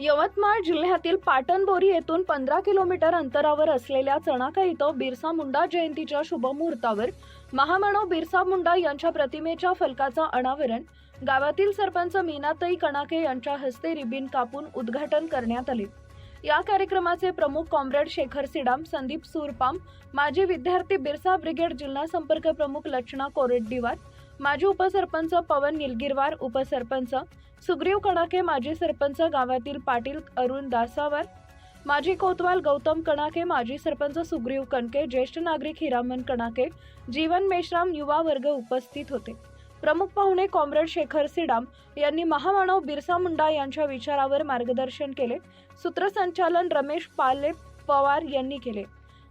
यवतमाळ जिल्ह्यातील पाटणबोरी येथून पंधरा किलोमीटर अंतरावर असलेल्या चणाका इथं बिरसा मुंडा जयंतीच्या शुभमुहूर्तावर महामानव बिरसा मुंडा यांच्या प्रतिमेच्या फलकाचं अनावरण गावातील सरपंच मीनाताई कणाके यांच्या हस्ते रिबीन कापून उद्घाटन करण्यात आले. या कार्यक्रमाचे प्रमुख कॉम्रेड शेखर सिडाम संदीप सूरपाम माजी विद्यार्थी बिरसा ब्रिगेड जिल्हा संपर्क प्रमुख लक्षणा कोरेड्डीवार माजी उपसरपंच पवन निलगिरवार उपसरपंच सुग्रीव कणाके माजी सरपंच गावातील पाटील अरुण दासावर माजी कोतवाल गौतम कणाके माजी सरपंच सुग्रीव कणके ज्येष्ठ नागरिक हिरामन कणाके जीवन मेश्राम युवा वर्ग उपस्थित होते. प्रमुख पाहुणे कॉम्रेड शेखर सिडाम यांनी महामानव बिरसा मुंडा यांच्या विचारावर मार्गदर्शन केले. सूत्रसंचालन रमेश पाले पवार यांनी केले.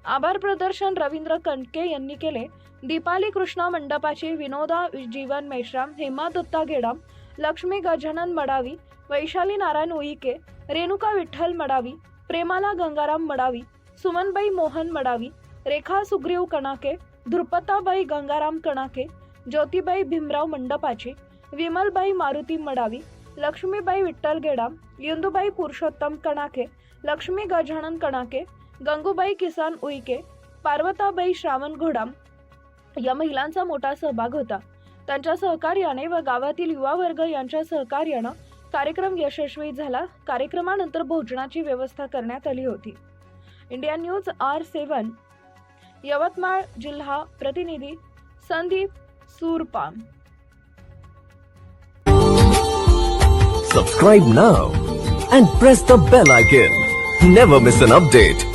आभार प्रदर्शन रवींद्र कणके यांनी केले. दीपाली कृष्णा मंडपाची विनोदा जीवन मेश्राम हेमा दत्ता गेडाम लक्ष्मी गजानन मडावी वैशाली नारायण उईके रेणुका विठ्ठल मडावी प्रेमाला गंगाराम मडावी सुमनबाई मोहन मडावी रेखा सुग्रीव कणाके ध्रुपताबाई गंगाराम कणाके ज्योतिबाई भीमराव मंडपाची विमलबाई मारुती मडावी लक्ष्मीबाई विठ्ठल गेडाम इंदुबाई पुरुषोत्तम कणाके लक्ष्मी गजानन कणाके गंगूबाई किसान उईके पार्वताबाई श्रावण घोडाम या महिलांचा मोठा सहभाग होता. त्यांच्या सहकार्याने व गावातील युवा वर्ग यांच्या सहकार्यानं कार्यक्रम यशस्वी झाला. कार्यक्रमानंतर भोजनाची व्यवस्था करण्यात आली होती. India news R seven Yavatmal जिल्हा प्रतिनिधी Sandeep Surpam subscribe now and press the bell icon never miss an update